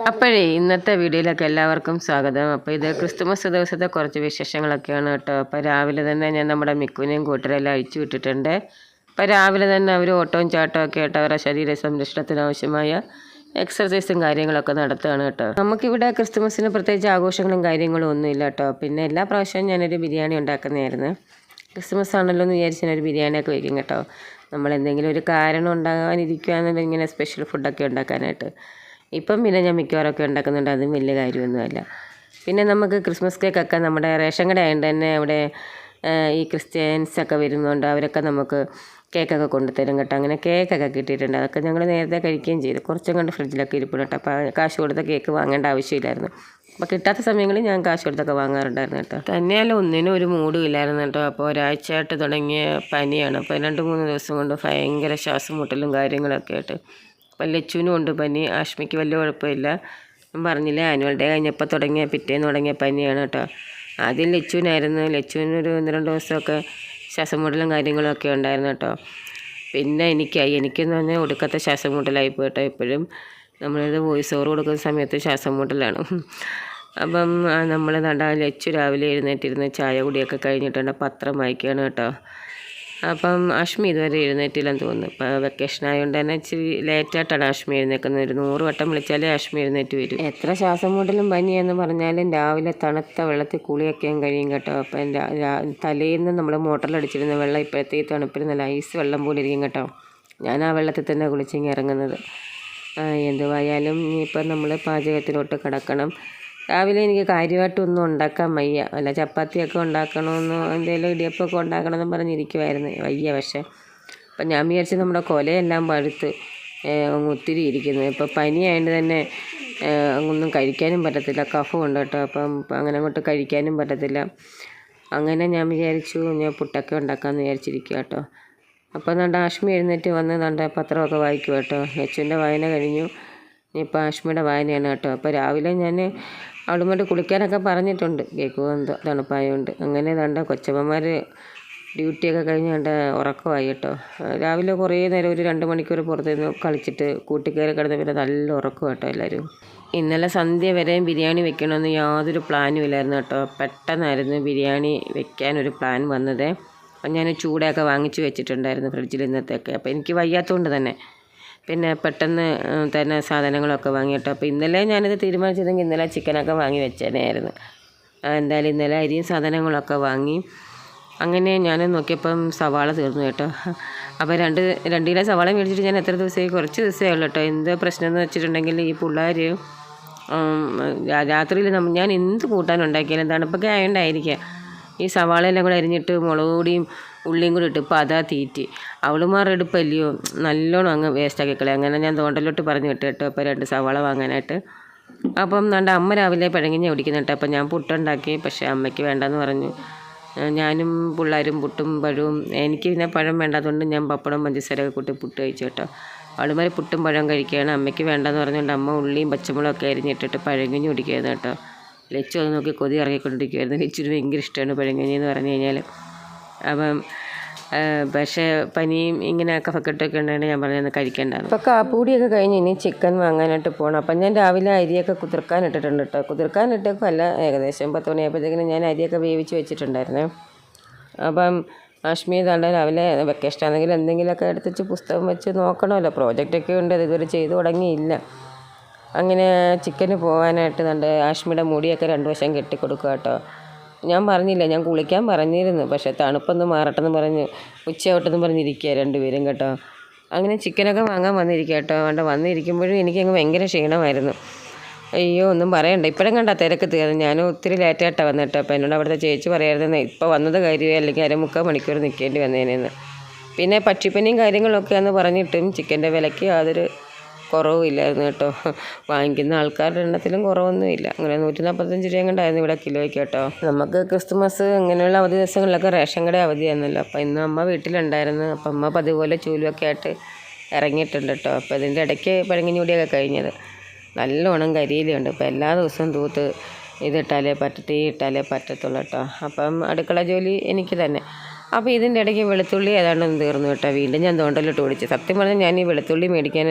അപ്പോഴേ ഇന്നത്തെ വീഡിയോയിലേക്ക് എല്ലാവർക്കും സ്വാഗതം. അപ്പോൾ ഇത് ക്രിസ്തുമസ് ദിവസത്തെ കുറച്ച് വിശേഷങ്ങളൊക്കെയാണ് കേട്ടോ. അപ്പോൾ രാവിലെ തന്നെ ഞാൻ നമ്മുടെ മിക്കുവിനെയും കൂട്ടരെല്ലാം അഴിച്ചു വിട്ടിട്ടുണ്ട്. അപ്പോൾ രാവിലെ തന്നെ അവർ ഓട്ടവും ചാട്ടവും ഒക്കെ ആയിട്ട് അവരുടെ ശരീര സംരക്ഷണത്തിന് ആവശ്യമായ എക്സർസൈസും കാര്യങ്ങളൊക്കെ നടത്തുകയാണ് കേട്ടോ. നമുക്കിവിടെ ക്രിസ്തുമസിന് പ്രത്യേകിച്ച് ആഘോഷങ്ങളും കാര്യങ്ങളും ഒന്നുമില്ല കേട്ടോ. പിന്നെ എല്ലാ പ്രാവശ്യവും ഞാനൊരു ബിരിയാണി ഉണ്ടാക്കുന്നതായിരുന്നു. ക്രിസ്മസ് ആണല്ലോ എന്ന് വിചാരിച്ച് ഞാനൊരു ബിരിയാണിയൊക്കെ വയ്ക്കും കേട്ടോ. നമ്മൾ എന്തെങ്കിലും ഒരു കാരണം ഉണ്ടാകാനിരിക്കുകയാണെന്നുണ്ടെങ്കിൽ ഇങ്ങനെ സ്പെഷ്യൽ ഫുഡൊക്കെ ഉണ്ടാക്കാനായിട്ട്. ഇപ്പം പിന്നെ ഞാൻ മിക്കവാറൊക്കെ ഉണ്ടാക്കുന്നുണ്ട്. അതും വലിയ കാര്യമൊന്നുമല്ല. പിന്നെ നമുക്ക് ക്രിസ്മസ് കേക്കൊക്കെ നമ്മുടെ റേഷൻ കട ആയതുകൊണ്ട് തന്നെ അവിടെ ഈ ക്രിസ്ത്യൻസ് ഒക്കെ വരുന്നുണ്ട് അവരൊക്കെ നമുക്ക് കേക്കൊക്കെ കൊണ്ടുതരും കേട്ടോ. അങ്ങനെ കേക്കൊക്കെ കിട്ടിയിട്ടുണ്ട്. അതൊക്കെ ഞങ്ങൾ നേരത്തെ കഴിക്കുകയും ചെയ്തു. കുറച്ചും കണ്ട് ഫ്രിഡ്ജിലൊക്കെ ഇരിപ്പുണ്ട് കേട്ടോ. അപ്പോൾ കാശ് കൊടുത്ത കേക്ക് വാങ്ങേണ്ട ആവശ്യമില്ലായിരുന്നു. അപ്പോൾ കിട്ടാത്ത സമയങ്ങളിൽ ഞാൻ കാശ് കൊടുത്തൊക്കെ വാങ്ങാറുണ്ടായിരുന്നു കേട്ടോ. തന്നെയല്ല ഒന്നിനും ഒരു മൂഡും ഇല്ലായിരുന്നു കേട്ടോ. അപ്പോൾ ഒരാഴ്ചയായിട്ട് തുടങ്ങിയ പനിയാണ്. അപ്പോൾ രണ്ട് മൂന്ന് ദിവസം കൊണ്ട് ഭയങ്കര ശ്വാസം മുട്ടലും കാര്യങ്ങളൊക്കെ ആയിട്ട്. അപ്പം ലച്ചുവിനും ഉണ്ട് പനി. ആഷ്മിക്ക് വലിയ കുഴപ്പമില്ല. ഞാൻ പറഞ്ഞില്ലേ. ആനുവൽ ഡേ കഴിഞ്ഞപ്പോൾ തുടങ്ങിയ പിറ്റേന്ന് തുടങ്ങിയ പനിയാണ് കേട്ടോ. ആദ്യം ലച്ചുവിനായിരുന്നു. ലച്ചുവിനൊരു ഒന്ന് രണ്ട് ദിവസമൊക്കെ ശ്വാസം മുട്ടലും കാര്യങ്ങളും ഒക്കെ ഉണ്ടായിരുന്നു കേട്ടോ. പിന്നെ എനിക്കായി. എനിക്കെന്ന് പറഞ്ഞാൽ ഒടുക്കത്തെ ശ്വാസം മുട്ടലായി പോയിട്ടോ ഇപ്പോഴും. നമ്മളിത് വോയിസ് ഓവർ കൊടുക്കുന്ന സമയത്ത് ശ്വാസം മുട്ടലാണ് അപ്പം നമ്മൾ നട ലച്ചു രാവിലെ എഴുന്നേറ്റിരുന്ന് ചായ കുടിയൊക്കെ കഴിഞ്ഞിട്ടുണ്ട്. പത്രം വായിക്കുകയാണ് കേട്ടോ. അപ്പം അഷ്മി ഇതുവരെ എഴുന്നേറ്റില്ലെന്ന് തോന്നുന്നു. ഇപ്പം വെക്കേഷൻ ആയതുകൊണ്ട് തന്നെ ഇച്ചിരി ലേറ്റായിട്ടാണ് അഷ്മി എഴുന്നേക്കുന്നത്. ഒരു നൂറ് വട്ടം വിളിച്ചാലേ അഷ്മി എഴുന്നേറ്റ് വരും. എത്ര ശ്വാസം മുട്ടലും പനിയെന്ന് പറഞ്ഞാലും രാവിലെ തണുത്ത വെള്ളത്തിൽ കുളിയൊക്കെയും കഴിയും കേട്ടോ. അപ്പം തലേന്ന് നമ്മൾ മോട്ടറിലടിച്ചിരുന്ന വെള്ളം ഇപ്പോഴത്തെ ഈ തണുപ്പിൽ നല്ല ഐസ് വെള്ളം പോലെ ഇരിക്കും കേട്ടോ. ഞാൻ ആ വെള്ളത്തിൽ തന്നെ കുളിച്ചിങ്ങി ഇറങ്ങുന്നത്. എന്തുവായാലും ഇനിയിപ്പം നമ്മൾ പാചകത്തിലോട്ട് കിടക്കണം. രാവിലെ എനിക്ക് കാര്യമായിട്ടൊന്നും ഉണ്ടാക്കാൻ വയ്യ. അല്ല ചപ്പാത്തിയൊക്കെ ഉണ്ടാക്കണമെന്നോ എന്തെങ്കിലും ഇടിയപ്പമൊക്കെ ഉണ്ടാക്കണമെന്നും പറഞ്ഞിരിക്കുമായിരുന്നു വയ്യ പക്ഷേ. അപ്പം ഞാൻ വിചാരിച്ചു നമ്മുടെ കൊലയെല്ലാം പഴുത്ത് അങ്ങ് ഒത്തിരി ഇരിക്കുന്നു. ഇപ്പോൾ പനിയായതുകൊണ്ട് തന്നെ ഒന്നും കഴിക്കാനും പറ്റത്തില്ല. ഉണ്ട് കേട്ടോ. അപ്പം അങ്ങനെ അങ്ങോട്ട് കഴിക്കാനും പറ്റത്തില്ല. അങ്ങനെ ഞാൻ വിചാരിച്ചു ഞാൻ പുട്ടൊക്കെ ഉണ്ടാക്കാമെന്ന് വിചാരിച്ചിരിക്കുക കേട്ടോ. അപ്പോൾ നല്ല ആഷ്മി എഴുന്നേറ്റ് വന്ന് നല്ല പത്രമൊക്കെ വായിക്കും കേട്ടോ. യച്ചുവിന്റെ വായന കഴിഞ്ഞു. ഇനിയിപ്പോൾ ആഷ്മിയുടെ വായനയാണ് കേട്ടോ. അപ്പോൾ രാവിലെ ഞാൻ അവളുമായിട്ട് കുളിക്കാനൊക്കെ പറഞ്ഞിട്ടുണ്ട്. കേൾക്കുമോ എന്തോ തണുപ്പായതുകൊണ്ട് അങ്ങനെ വേണ്ട കൊച്ചമ്മമാർ ഡ്യൂട്ടിയൊക്കെ കഴിഞ്ഞ് വേണ്ട ഉറക്കമായി കേട്ടോ. രാവിലെ കുറേ നേരം ഒരു രണ്ട് മണിക്കൂർ പുറത്തുനിന്ന് കളിച്ചിട്ട് കൂട്ടിക്കയറി കിടന്ന് പിന്നെ നല്ല ഉറക്കം കേട്ടോ എല്ലാവരും ഇന്നലെ സന്ധ്യ വരെയും ബിരിയാണി വെക്കണമെന്ന് യാതൊരു പ്ലാനും ഇല്ലായിരുന്നു കേട്ടോ. പെട്ടെന്നായിരുന്നു ബിരിയാണി വെക്കാനൊരു പ്ലാൻ വന്നത്. അപ്പം ഞാൻ ചൂടൊക്കെ വാങ്ങിച്ചു വെച്ചിട്ടുണ്ടായിരുന്നു ഫ്രിഡ്ജിൽ ഇന്നത്തെയൊക്കെ അപ്പോൾ എനിക്ക് വയ്യാത്തതുകൊണ്ട് തന്നെ പിന്നെ പെട്ടെന്ന് തന്നെ സാധനങ്ങളൊക്കെ വാങ്ങിയിട്ട് അപ്പോൾ ഇന്നലെ ഞാനിത് തീരുമാനിച്ചിരുന്നെങ്കിൽ ഇന്നലെ ചിക്കനൊക്കെ വാങ്ങി വെച്ചേനായിരുന്നു എന്തായാലും ഇന്നലെ അരിയും സാധനങ്ങളൊക്കെ വാങ്ങി. അങ്ങനെ ഞാൻ നോക്കിയപ്പം സവാള തീർന്നു കേട്ടോ. അപ്പോൾ രണ്ട് രണ്ട് കിലോ സവാള മേടിച്ചിട്ട് ഞാൻ എത്ര ദിവസമായി? കുറച്ച് ദിവസമേ ഉള്ളൂ കേട്ടോ. എന്ത് പ്രശ്നം എന്ന് വെച്ചിട്ടുണ്ടെങ്കിൽ ഈ പിള്ളേർ രാത്രിയിൽ നമ്മൾ ഞാൻ എന്ത് കൂട്ടാനുണ്ടാക്കിയാലും തണുപ്പൊക്കെ ആയതുകൊണ്ടായിരിക്കാം ഈ സവാളയെല്ലാം കൂടെ അരിഞ്ഞിട്ട് മുളക് പൊടിയും ഉള്ളിയും കൂടി ഇട്ട് ഇപ്പോൾ അതാ തീറ്റി. അവളുമാർ എടുപ്പല്ലയോ നല്ലോണം അങ്ങ് വേസ്റ്റാക്കി കളയും. അങ്ങനെ ഞാൻ തോണ്ടലോട്ട് പറഞ്ഞു വിട്ടു കേട്ടോ അപ്പോൾ രണ്ട് സവാള വാങ്ങാനായിട്ട്. അപ്പം നമ്മുടെ അമ്മ രാവിലെ പഴങ്ങിഞ്ഞ കുടിക്കുന്നു കേട്ടോ. അപ്പം ഞാൻ പുട്ടുണ്ടാക്കി പക്ഷേ അമ്മയ്ക്ക് വേണ്ടെന്ന് പറഞ്ഞു. ഞാനും പിള്ളേരും പുട്ടും പഴവും എനിക്ക് പിന്നെ പഴം വേണ്ടാത്തതുകൊണ്ട് ഞാൻ പപ്പടം പഞ്ചസാരയൊക്കെ കൂട്ടി പുട്ട് കഴിച്ചു കേട്ടോ. അവളുമാർ പുട്ടും പഴം കഴിക്കുകയാണ്. അമ്മയ്ക്ക് വേണ്ടെന്ന് പറഞ്ഞുകൊണ്ട് അമ്മ ഉള്ളിയും പച്ചമുളകൊക്കെ അരിഞ്ഞിട്ടിട്ട് പഴങ്ങിഞ്ഞ് കുടിക്കുകയായിരുന്നു കേട്ടോ. ലച്ചു അത് നോക്കി കൊതി ഇറങ്ങിക്കൊണ്ടിരിക്കുമായിരുന്നു ലച്ചു ഭയങ്കര ഇഷ്ടമാണ് പഴങ്ങിഞ്ഞെന്ന് പറഞ്ഞു കഴിഞ്ഞാൽ അപ്പം പക്ഷേ പനിയും ഇങ്ങനെയൊക്കെ ഫക്കറ്റൊക്കെ ഉണ്ടായിട്ട് ഞാൻ പറഞ്ഞത് കഴിക്കേണ്ടത് അപ്പോൾ കാപ്പൂടിയൊക്കെ കഴിഞ്ഞ് ഇനി ചിക്കൻ വാങ്ങാനായിട്ട് പോകണം അപ്പം ഞാൻ രാവിലെ അരിയൊക്കെ കുതിർക്കാൻ ഇട്ടിട്ടുണ്ട് കേട്ടോ കുതിർക്കാൻ ഇട്ടേക്കല്ല ഏകദേശം പത്ത് മണിയായപ്പോഴത്തേക്കിനും ഞാൻ അരിയൊക്കെ വേവിച്ച് വെച്ചിട്ടുണ്ടായിരുന്നേ. അപ്പം അഷ്മി തണ്ട രാവിലെ വെക്കേഷൻ ആണെങ്കിൽ എന്തെങ്കിലുമൊക്കെ എടുത്ത് വെച്ച് പുസ്തകം വെച്ച് നോക്കണമല്ലോ. പ്രോജക്റ്റൊക്കെ ഉണ്ട് അത് ഇതുവരെ ചെയ്തു തുടങ്ങിയില്ല. അങ്ങനെ ചിക്കന് പോകാനായിട്ട് തണ്ട് ആഷ്മിയുടെ മുടിയൊക്കെ രണ്ട് വശം കെട്ടിക്കൊടുക്കുക കേട്ടോ ഞാൻ പറഞ്ഞില്ല ഞാൻ കുളിക്കാൻ പറഞ്ഞിരുന്നു. പക്ഷേ തണുപ്പൊന്ന് മാറട്ടെന്ന് പറഞ്ഞ് ഉച്ചയാവട്ടെന്ന് പറഞ്ഞിരിക്കുക രണ്ടുപേരും കേട്ടോ. അങ്ങനെ ചിക്കനൊക്കെ വാങ്ങാൻ വന്നിരിക്കുക കേട്ടോ. അവിടെ വന്നിരിക്കുമ്പോഴും എനിക്കങ്ങ് ഭയങ്കര ക്ഷീണമായിരുന്നു. അയ്യോ ഒന്നും പറയണ്ട. ഇപ്പോഴും കണ്ട തിരക്ക് തീർന്നു. ഞാൻ ഒത്തിരി ലേറ്റായിട്ടാണ് വന്നിട്ട് അപ്പോൾ എന്നോട് അവിടുത്തെ ചേച്ചി പറയായിരുന്നു ഇപ്പോൾ വന്നത് കാര്യമേ അല്ലെങ്കിൽ അരമുക്കാൽ മണിക്കൂർ നിൽക്കേണ്ടി വന്നേനെന്ന്. പിന്നെ പക്ഷിപ്പനിയും കാര്യങ്ങളൊക്കെയാണെന്ന് പറഞ്ഞിട്ടും ചിക്കന്റെ വിലയ്ക്ക് യാതൊരു കുറവുമില്ലായിരുന്നു കേട്ടോ. വാങ്ങിക്കുന്ന ആൾക്കാരുടെ എണ്ണത്തിലും കുറവൊന്നുമില്ല. അങ്ങനെ നൂറ്റി നാൽപ്പത്തഞ്ച് രൂപ കണ്ടായിരുന്നു ഇവിടെ കിലോയ്ക്ക് കേട്ടോ. നമുക്ക് ക്രിസ്തുമസ് അങ്ങനെയുള്ള അവധി ദിവസങ്ങളിലൊക്കെ റേഷൻ കട അവധിയായിരുന്നല്ലോ അപ്പോൾ ഇന്ന് അമ്മ വീട്ടിലുണ്ടായിരുന്നു. അപ്പം അമ്മ പതിപോലെ ചൂലുമൊക്കെ ആയിട്ട് ഇറങ്ങിയിട്ടുണ്ട് കേട്ടോ. അപ്പോൾ ഇതിന്റെ ഇടയ്ക്ക് പഴങ്ങിഞ്ഞൂടിയൊക്കെ കഴിഞ്ഞത്. നല്ലോണം കരിയിലുണ്ട് ഇപ്പോൾ എല്ലാ ദിവസവും തൂത്ത് ഇതിട്ടാലേ പറ്റ തീ ഇട്ടാലേ പറ്റത്തുള്ളൂ കേട്ടോ. അപ്പം അടുക്കള ജോലി എനിക്ക് തന്നെ. അപ്പോൾ ഇതിന്റെ ഇടയ്ക്ക് വെളുത്തുള്ളി ഏതാണ്ട് ഒന്ന് തീർന്നു കേട്ടോ വീണ്ടും. ഞാൻ തോണ്ടലിട്ട് ഓടിച്ചു സത്യം പറഞ്ഞാൽ ഞാൻ ഈ വെളുത്തുള്ളി മേടിക്കാൻ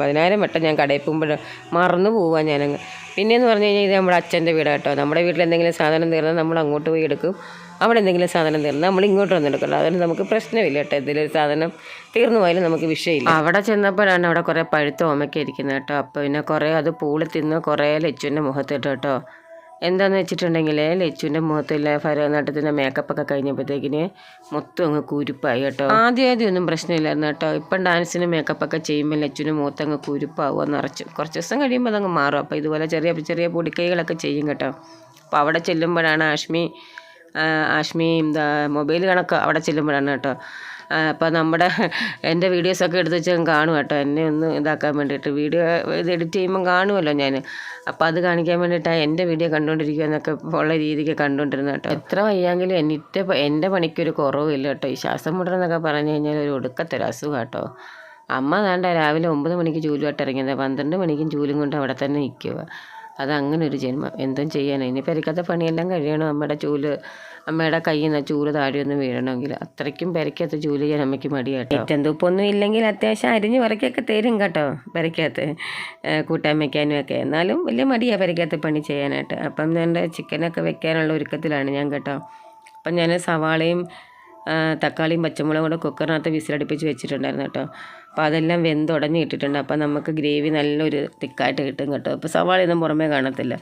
പതിനായിരം വട്ടം ഞാൻ കടയിൽ പോകുമ്പോൾ മറന്നു പോവാൻ ഞാനങ്ങ്. പിന്നെയെന്ന് പറഞ്ഞു കഴിഞ്ഞാൽ ഇത് നമ്മുടെ അച്ഛന്റെ വീടാണ് കേട്ടോ. നമ്മുടെ വീട്ടിൽ എന്തെങ്കിലും സാധനം തീർന്നാൽ നമ്മൾ അങ്ങോട്ട് പോയി എടുക്കും. അവിടെ എന്തെങ്കിലും സാധനം തീർന്നാൽ നമ്മൾ ഇങ്ങോട്ട് വന്നെടുക്കണം അതുകൊണ്ട് നമുക്ക് പ്രശ്നമില്ല കേട്ടോ. ഇതിലൊരു സാധനം തീർന്നു പോയാലും നമുക്ക് വിഷയമില്ല. അവിടെ ചെന്നപ്പോഴാണ് അവിടെ കുറേ പഴുത്ത ഓമയ്ക്ക് ഇരിക്കുന്നത് കേട്ടോ. അപ്പോൾ പിന്നെ കുറേ അത് പൂളി തിന്ന് കുറേ ലച്ചുവിന്റെ മുഖത്തിട്ട് കേട്ടോ. എന്താന്ന് വെച്ചിട്ടുണ്ടെങ്കിൽ ലച്ചുവിന്റെ മുഖത്തുള്ള ഭരതനാട്യത്തിന്റെ മേക്കപ്പൊക്കെ കഴിഞ്ഞപ്പോഴത്തേക്കിന് മൊത്തം അങ്ങ് കുരുപ്പായി കേട്ടോ. ആദ്യം ആദ്യം ഒന്നും പ്രശ്നമില്ലായിരുന്നു കേട്ടോ. ഇപ്പം ഡാൻസിന് മേക്കപ്പൊക്കെ ചെയ്യുമ്പോൾ ലച്ചുവിന്റെ മുഖത്ത് അങ്ങ് കുരുപ്പാവുക നിറച്ച്. കുറച്ച് ദിവസം കഴിയുമ്പോൾ അതങ്ങ് മാറും. അപ്പോൾ ഇതുപോലെ ചെറിയ ചെറിയ പൊടിക്കൈകളൊക്കെ ചെയ്യും കേട്ടോ. അപ്പോൾ അവിടെ ചെല്ലുമ്പോഴാണ് ആഷ്മി ആഷ്മി എന്താ മൊബൈൽ കണക്ക് അവിടെ ചെല്ലുമ്പോഴാണ് കേട്ടോ. അപ്പോൾ നമ്മുടെ എന്റെ വീഡിയോസൊക്കെ എടുത്ത് വെച്ചാൽ കാണും കേട്ടോ. എന്നെ ഒന്ന് ഇതാക്കാൻ വേണ്ടിയിട്ട്. വീഡിയോ ഇത് എഡിറ്റ് ചെയ്യുമ്പോൾ കാണുമല്ലോ ഞാൻ അപ്പോൾ അത് കാണിക്കാൻ വേണ്ടിയിട്ടാണ് എന്റെ വീഡിയോ കണ്ടുകൊണ്ടിരിക്കുക എന്നൊക്കെ ഉള്ള രീതിക്ക് കണ്ടുകൊണ്ടിരുന്നത് കേട്ടോ. എത്ര വയ്യെങ്കിലും എന്നിട്ട് എന്റെ പണിക്കൊരു കുറവില്ല കേട്ടോ. ഈ ശ്വാസം മുട്ടലെന്നൊക്കെ പറഞ്ഞു കഴിഞ്ഞാൽ ഒരു ഒടുക്കത്തൊരു അസുഖം കേട്ടോ. അമ്മ വേണ്ട രാവിലെ ഒമ്പത് മണിക്ക് ജോലിയായിട്ട് ഇറങ്ങിയത്. പന്ത്രണ്ട് മണിക്കും ജോലിയും കൊണ്ട് അവിടെ തന്നെ നിൽക്കുക അത് അങ്ങനെ ഒരു ജന്മം. എന്തും ചെയ്യാൻ ഇനി പെരക്കാത്ത പണിയെല്ലാം കഴിയണം. അമ്മയുടെ ചൂൽ അമ്മയുടെ കയ്യിൽ നിന്ന് ചൂൽ താഴെയൊന്നും വീഴണമെങ്കിൽ. അത്രയ്ക്കും പെരക്കകത്ത് ജോലി ചെയ്യാൻ അമ്മയ്ക്ക് മടിയാട്ടോ. ഏറ്റവും ഇല്ലെങ്കിൽ അത്യാവശ്യം അരിഞ്ഞ് പറക്കൊക്കെ തരും കേട്ടോ പെരക്കകത്ത് കൂട്ടാൻ വയ്ക്കാനും ഒക്കെ. എന്നാലും വലിയ മടിയാണ് പെരക്കകത്ത് പണി ചെയ്യാനായിട്ട്. അപ്പം എന്റെ ചിക്കനൊക്കെ വെക്കാനുള്ള ഒരുക്കത്തിലാണ് ഞാൻ കേട്ടോ. അപ്പം ഞാൻ സവാളയും തക്കാളിയും പച്ചമുളകും കൂടെ കുക്കറിനകത്ത് വിസിലടുപ്പിച്ച് വെച്ചിട്ടുണ്ടായിരുന്നു കേട്ടോ. അപ്പോൾ അതെല്ലാം വെന്തുടഞ്ഞ് ഇട്ടിട്ടുണ്ട് അപ്പോൾ നമുക്ക് ഗ്രേവി നല്ലൊരു തിക്കായിട്ട് കിട്ടും കേട്ടോ. അപ്പോൾ സവാളയൊന്നും പുറമേ കാണത്തില്ല.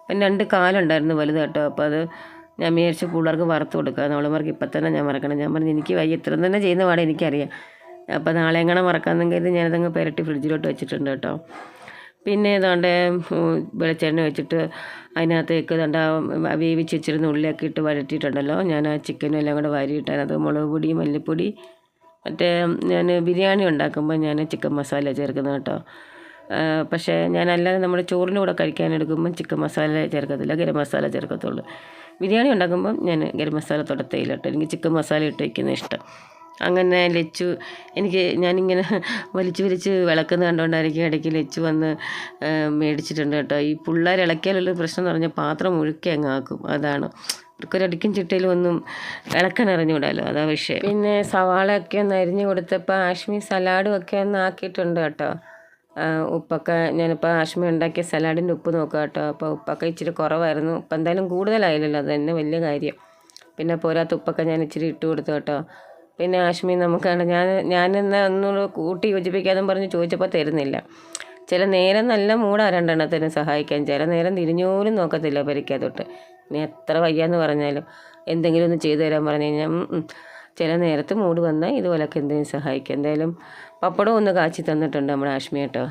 അപ്പം രണ്ട് കാലുണ്ടായിരുന്നു വലുത് കേട്ടോ. അപ്പോൾ അത് ഞാൻ വിചാരിച്ചു പിള്ളേർക്ക് വറുത്ത് കൊടുക്കുക അവളമാർക്ക് ഇപ്പം തന്നെ ഞാൻ മറക്കണം ഞാൻ പറഞ്ഞു എനിക്ക് വൈകി ഇത്ര തന്നെ ചെയ്യുന്ന പാടെ എനിക്കറിയാം. അപ്പോൾ നാളെ എങ്ങനെ മറക്കാമെന്നെങ്കിൽ ഞാനതങ്ങ് പുരട്ടി ഫ്രിഡ്ജിലോട്ട് വെച്ചിട്ടുണ്ട് കേട്ടോ. പിന്നെ ഏതാണ്ട് വെളിച്ചെണ്ണ വെച്ചിട്ട് അതിനകത്തേക്ക് ദണ്ട വേവിച്ച് വെച്ചിരുന്ന ഉള്ളിയൊക്കെ ഇട്ട് വഴറ്റിയിട്ടുണ്ടല്ലോ. ഞാൻ ആ ചിക്കനും എല്ലാം കൂടെ വാരിയിട്ട് അതിനകത്ത് മുളക് പൊടി മല്ലിപ്പൊടി മറ്റേ ഞാൻ ബിരിയാണി ഉണ്ടാക്കുമ്പോൾ ഞാൻ ചിക്കൻ മസാല ചേർക്കുന്നത് കേട്ടോ. പക്ഷേ ഞാൻ അല്ലാതെ നമ്മുടെ ചോറിന്റെ കൂടെ കഴിക്കാൻ എടുക്കുമ്പോൾ ചിക്കൻ മസാല ചേർക്കത്തില്ല ഗരം മസാല ചേർക്കത്തുള്ളൂ. ബിരിയാണി ഉണ്ടാക്കുമ്പം ഞാൻ ഗരം മസാല തൊടത്തേയില്ല കേട്ടോ എനിക്ക് ചിക്കൻ മസാല ഇട്ട് വയ്ക്കുന്നത് ഇഷ്ടം. അങ്ങനെ ലച്ചു എനിക്ക് ഞാനിങ്ങനെ വലിച്ചു വലിച്ച് വിളക്കുന്ന കണ്ടുകൊണ്ടായിരിക്കും ഇടയ്ക്ക് ലച്ചു വന്ന് മേടിച്ചിട്ടുണ്ട് കേട്ടോ. ഈ പിള്ളേർ ഇളക്കിയാലുള്ള പ്രശ്നം എന്ന് പറഞ്ഞാൽ പാത്രം മുഴുക്കി അങ്ങ് ആക്കും. അതാണ്. ഇവർക്കൊരടിക്കും ചിട്ടയിലും ഒന്നും ഇളക്കാൻ അതാ വിഷയം. പിന്നെ സവാളയൊക്കെ ഒന്ന് അരിഞ്ഞ് കൊടുത്തപ്പോൾ ആഷ്മി സലാഡും ഒക്കെ ഒന്ന് ആക്കിയിട്ടുണ്ട് കേട്ടോ. ഉപ്പൊക്കെ ഞാനിപ്പോൾ ആഷ്മി ഉണ്ടാക്കിയ സലാഡിന്റെ ഉപ്പ് നോക്കുക കേട്ടോ. അപ്പോൾ ഉപ്പൊക്കെ ഇച്ചിരി കുറവായിരുന്നു. ഉപ്പ് എന്തായാലും കൂടുതലായില്ലല്ലോ. അത് തന്നെ വലിയ കാര്യം. പിന്നെ പോരാത്ത ഉപ്പൊക്കെ ഞാൻ ഇച്ചിരി ഇട്ട് കൊടുത്തു കേട്ടോ. പിന്നെ ആഷ്മി നമുക്കാണ് ഞാൻ എന്നാൽ ഒന്നുകൂടെ കൂട്ടി യോജിപ്പിക്കാതെ പറഞ്ഞ് ചോദിച്ചപ്പോൾ തരുന്നില്ല. ചില നേരം നല്ല മൂടാ രണ്ടെണ്ണത്തിന് സഹായിക്കാൻ. ചില നേരം തിരിഞ്ഞോലും നോക്കത്തില്ല പരിക്കാത്തോട്ട് ഇനി എത്ര വയ്യാന്ന് പറഞ്ഞാലും എന്തെങ്കിലും ഒന്ന് ചെയ്തു തരാൻ പറഞ്ഞു കഴിഞ്ഞാൽ. ചില നേരത്ത് മൂട് വന്നാൽ ഇതുപോലൊക്കെ എന്തെങ്കിലും സഹായിക്കും. എന്തായാലും പപ്പടം ഒന്ന് കാച്ചി തന്നിട്ടുണ്ട് നമ്മുടെ ആഷ്മി കേട്ടോ.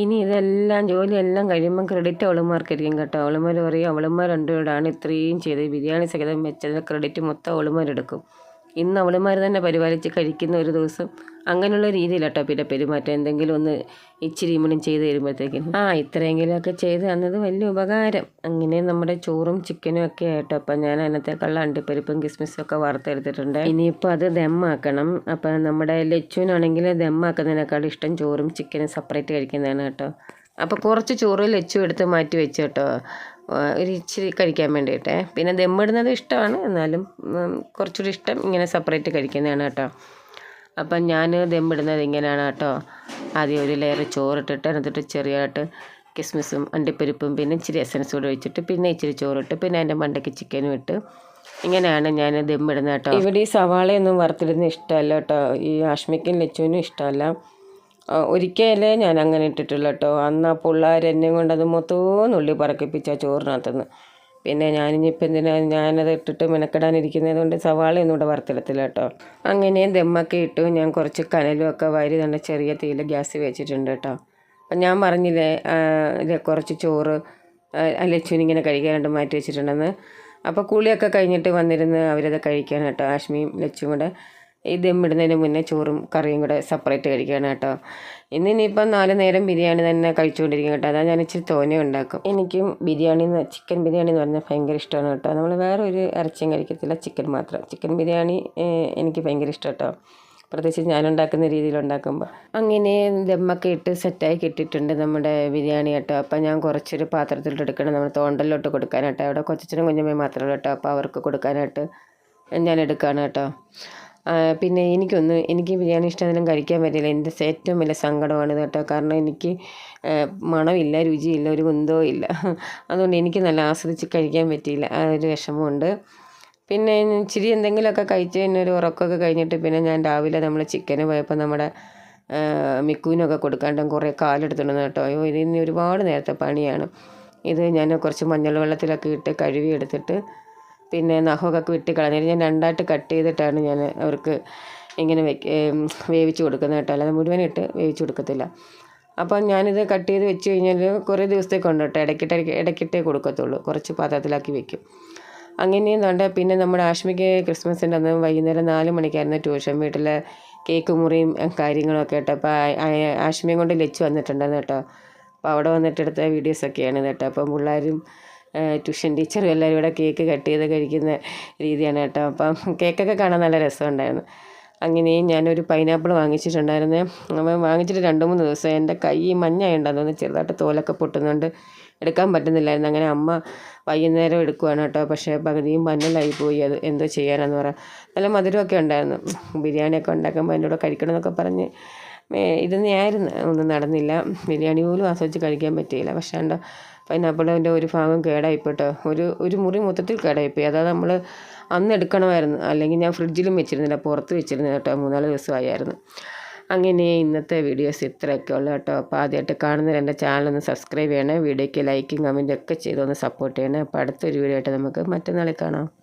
ഇനി ഇതെല്ലാം ജോലിയെല്ലാം കഴിയുമ്പം ക്രെഡിറ്റ് അവളുമാർക്കായിരിക്കും കേട്ടോ. അവളുമാർ പറയും അവളുമാർ രണ്ടുപേരാണ് ഇത്രയും ചെയ്ത് ബിരിയാണി സഹിതം വെച്ചത് ക്രെഡിറ്റ് മൊത്തം അവളുമാരെടുക്കും. ഇന്ന് അവളുമാർ തന്നെ പരിപാലിച്ച് കഴിക്കുന്ന ഒരു ദിവസം അങ്ങനെയുള്ള രീതിയിലാട്ടോ പിന്നെ പെരുമാറ്റം. എന്തെങ്കിലും ഒന്ന് ഇച്ചിരി ഇമ്മണും ചെയ്ത് തരുമ്പോഴത്തേക്കും ആ ഇത്രയെങ്കിലുമൊക്കെ ചെയ്ത് തന്നത് വലിയ ഉപകാരം. അങ്ങനെ നമ്മുടെ ചോറും ചിക്കനും ഒക്കെ ആയിട്ടോ. അപ്പം ഞാൻ അതിനകത്തേക്കുള്ള അണ്ടിപ്പരിപ്പും കിസ്മിസും ഒക്കെ വറുത്തെടുത്തിട്ടുണ്ട്. ഇനിയിപ്പോൾ അത് ദമ്മാക്കണം. അപ്പം നമ്മുടെ ലച്ചുവിനാണെങ്കിൽ ദമ്മാക്കുന്നതിനേക്കാൾ ഇഷ്ടം ചോറും ചിക്കനും സെപ്പറേറ്റ് കഴിക്കുന്നതാണ് കേട്ടോ. അപ്പോൾ കുറച്ച് ചോറ് ലച്ചു എടുത്ത് മാറ്റി വെച്ചു കേട്ടോ ഒരു ഇച്ചിരി കഴിക്കാൻ വേണ്ടിയിട്ടേ. പിന്നെ ദമ്മിടുന്നത് ഇഷ്ടമാണ്. എന്നാലും കുറച്ചുകൂടി ഇഷ്ടം ഇങ്ങനെ സെപ്പറേറ്റ് കഴിക്കുന്നതാണ് കേട്ടോ. അപ്പം ഞാൻ ദമ്മിടുന്നത് ഇങ്ങനെയാണ് കേട്ടോ. ആദ്യം ഒരു ലെയർ ചോറിട്ടിട്ട് എന്നിട്ട് ചെറിയതായിട്ട് കിസ്മിസും അണ്ടിപ്പരിപ്പും പിന്നെ ഇച്ചിരി എസൻസ് കൂടെ ഒഴിച്ചിട്ട് പിന്നെ ഇച്ചിരി ചോറിട്ട് പിന്നെ അതിന്റെ മണ്ടയ്ക്ക് ചിക്കനും ഇട്ട് ഇങ്ങനെയാണ് ഞാൻ ദമ്മിടുന്നത് കേട്ടോ. ഇവിടെ ഈ സവാളയൊന്നും വറുത്തിടുന്ന ഇഷ്ടമല്ല കേട്ടോ. ഈ ആഷ്മിക്കും ലച്ചുവിനും ഇഷ്ടമല്ല. ഒരിക്കലേ ഞാൻ അങ്ങനെ ഇട്ടിട്ടുള്ളൂ കേട്ടോ അന്ന് ആ പിള്ളേർ എന്നെ കൊണ്ട് അത് മൊത്തവും നുള്ളി പറക്കിപ്പിച്ച ചോറിനകത്തുനിന്ന്. പിന്നെ ഞാനിപ്പോൾ എന്തിനാ ഞാനത് ഇട്ടിട്ട് മെനക്കെടാനിരിക്കുന്നത് കൊണ്ട് സവാളയൊന്നും ഇവിടെ വറുത്തിടത്തില്ല കേട്ടോ അങ്ങനെ ദമ്മൊക്കെ ഇട്ടു. ഞാൻ കുറച്ച് കനലും ഒക്കെ വാരി നല്ല ചെറിയ തീയിൽ ഗ്യാസ് വെച്ചിട്ടുണ്ട് കേട്ടോ അപ്പം ഞാൻ പറഞ്ഞില്ലേ ഇത് കുറച്ച് ചോറ് ലച്ചുവിനിങ്ങനെ കഴിക്കാനായിട്ട് മാറ്റി വെച്ചിട്ടുണ്ടെന്ന്. അപ്പോൾ കുളിയൊക്കെ കഴിഞ്ഞിട്ട് വന്നിരുന്ന് അവരത് കഴിക്കാൻ കേട്ടോ ആഷ്മിയും ലച്ചും കൂടെ. ഈ ദമ്മിടുന്നതിന് മുന്നേ ചോറും കറിയും കൂടെ സെപ്പറേറ്റ് കഴിക്കുകയാണ് കേട്ടോ. ഇന്ന് ഇനിയിപ്പം നാല് നേരം ബിരിയാണി തന്നെ കഴിച്ചുകൊണ്ടിരിക്കും കേട്ടോ. അതാ ഞാൻ ഇച്ചിരി തോനെ ഉണ്ടാക്കും. എനിക്കും ബിരിയാണി എന്ന് ചിക്കൻ ബിരിയാണി എന്ന് പറഞ്ഞാൽ ഭയങ്കര ഇഷ്ടമാണ് കേട്ടോ. നമ്മൾ വേറെ ഒരു ഇറച്ചിയും കഴിക്കത്തില്ല ചിക്കൻ മാത്രം. ചിക്കൻ ബിരിയാണി എനിക്ക് ഭയങ്കര ഇഷ്ടം കേട്ടോ. പ്രത്യേകിച്ച് ഞാൻ ഉണ്ടാക്കുന്ന രീതിയിൽ ഉണ്ടാക്കുമ്പോൾ അങ്ങനെ ദമ്മൊക്കെ ഇട്ട് സെറ്റായി കിട്ടിയിട്ടുണ്ട് നമ്മുടെ ബിരിയാണി കേട്ടോ. അപ്പം ഞാൻ കുറച്ചൊരു പാത്രത്തിലോട്ട് എടുക്കണം. നമ്മൾ തോണ്ടലിലോട്ട് കൊടുക്കാനായിട്ട്. അവിടെ കൊച്ചച്ഛനും കുഞ്ഞമ്മയും മാത്രമേ കേട്ടോ. അപ്പോൾ അവർക്ക് കൊടുക്കാനായിട്ട് ഞാൻ എടുക്കുകയാണ് കേട്ടോ. പിന്നെ എനിക്കൊന്ന് എനിക്ക് ബിരിയാണി ഇഷ്ടം കഴിക്കാൻ പറ്റില്ല. എന്റെ ഏറ്റവും വലിയ സങ്കടമാണ് കേട്ടോ. കാരണം എനിക്ക് മണമില്ല രുചിയില്ല ഒരു കുന്തവും ഇല്ല. അതുകൊണ്ട് എനിക്ക് നല്ല ആസ്വദിച്ച് കഴിക്കാൻ പറ്റിയില്ല. ആ ഒരു വിഷമമുണ്ട്. പിന്നെ ഇച്ചിരി എന്തെങ്കിലുമൊക്കെ കഴിച്ച് പിന്നെ ഒരു ഉറക്കമൊക്കെ കഴിഞ്ഞിട്ട് പിന്നെ ഞാൻ രാവിലെ നമ്മൾ ചിക്കന് പോയപ്പോൾ നമ്മുടെ മിക്കുവിനൊക്കെ കൊടുക്കാണ്ട് കുറേ കാലെടുത്തിടുന്നു കേട്ടോ. അയ്യോ ഇതിന് ഒരുപാട് നേരത്തെ പണിയാണ്. ഇത് ഞാൻ കുറച്ച് മഞ്ഞൾ വെള്ളത്തിലൊക്കെ ഇട്ട് കഴുകി എടുത്തിട്ട് പിന്നെ നഖമൊക്കെ വിട്ട് കളഞ്ഞിട്ട് ഞാൻ രണ്ടായിട്ട് കട്ട് ചെയ്തിട്ടാണ് ഞാൻ അവർക്ക് ഇങ്ങനെ വേവിച്ച് കൊടുക്കുന്നത് കേട്ടോ. അല്ലാതെ മുഴുവൻ ഇട്ട് വേവിച്ച് കൊടുക്കത്തില്ല. അപ്പം ഞാനിത് കട്ട് ചെയ്ത് വെച്ച് കഴിഞ്ഞാൽ കുറേ ദിവസത്തേക്ക് ഉണ്ട് കേട്ടോ. ഇടയ്ക്കിട്ട് ഇടയ്ക്കിട്ടേ കൊടുക്കത്തുള്ളൂ. കുറച്ച് പാത്രത്തിലാക്കി വെക്കും. അങ്ങനെയും വേണ്ട പിന്നെ നമ്മുടെ ആഷ്മിക്ക് ക്രിസ്മസിന്റെ അന്ന് വൈകുന്നേരം നാല് മണിക്കായിരുന്നു ട്യൂഷൻ. വീട്ടിലെ കേക്ക് മുറിയും കാര്യങ്ങളൊക്കെ കേട്ടോ. അപ്പോൾ ആശ്മിയും കൊണ്ട് ലച്ച് വന്നിട്ടുണ്ടായിരുന്നു കേട്ടോ. അപ്പോൾ അവിടെ വന്നിട്ടെടുത്ത വീഡിയോസൊക്കെയാണ് കേട്ടോ. അപ്പം പിള്ളേരും ട്യൂഷൻ ടീച്ചറും എല്ലാവരും കൂടെ കേക്ക് കട്ട് ചെയ്ത് കഴിക്കുന്ന രീതിയാണ് കേട്ടോ. അപ്പം കേക്കൊക്കെ കാണാൻ നല്ല രസമുണ്ടായിരുന്നു. അങ്ങനെയും ഞാനൊരു പൈനാപ്പിൾ വാങ്ങിച്ചിട്ടുണ്ടായിരുന്നു. അപ്പം വാങ്ങിച്ചിട്ട് രണ്ട് മൂന്ന് ദിവസം എന്റെ കൈ മഞ്ഞായുണ്ടെന്ന് തോന്നുന്നു. ചെറുതായിട്ട് തോലൊക്കെ പൊട്ടുന്നുണ്ട് എടുക്കാൻ പറ്റുന്നില്ലായിരുന്നു. അങ്ങനെ അമ്മ വൈകുന്നേരം എടുക്കുവാണ് കേട്ടോ. പക്ഷേ പകുതിയും മഞ്ഞളായി പോയി. അത് എന്തോ ചെയ്യാനാന്ന് പറയാം നല്ല മധുരമൊക്കെ ഉണ്ടായിരുന്നു. ബിരിയാണിയൊക്കെ ഉണ്ടാക്കുമ്പോൾ എന്റെ കൂടെ കഴിക്കണമെന്നൊക്കെ പറഞ്ഞ് ഇരുന്നായിരുന്നു ഒന്നും നടന്നില്ല. ബിരിയാണി പോലും ആസ്വദിച്ച് കഴിക്കാൻ പറ്റിയില്ല. പക്ഷേ കണ്ടോ പൈനാപ്പിളിന്റെ ഒരു ഭാഗം കേടായിപ്പോട്ടോ ഒരു ഒരു മുറി മൊത്തത്തിൽ കേടായിപ്പോയി. അതാ നമ്മൾ അന്ന് എടുക്കണമായിരുന്നു. അല്ലെങ്കിൽ ഞാൻ ഫ്രിഡ്ജിലും വെച്ചിരുന്നില്ല പുറത്ത് വെച്ചിരുന്നില്ല കേട്ടോ. മൂന്നാൽ ദിവസമായിരുന്നു അങ്ങനെ ഇന്നത്തെ വീഡിയോസ് ഇത്രയൊക്കെ ഉള്ളു കേട്ടോ. അപ്പോൾ ആദ്യമായിട്ട് കാണുന്നവർ എന്റെ ചാനൽ ഒന്ന് സബ്സ്ക്രൈബ് ചെയ്യണേ. വീഡിയോയ്ക്ക് ലൈക്കും കമന്റും ഒക്കെ ചെയ്തൊന്ന് സപ്പോർട്ട് ചെയ്യണേ. അപ്പോൾ അടുത്തൊരു വീഡിയോ ആയിട്ട് നമുക്ക് മറ്റന്നാളിൽ കാണാം.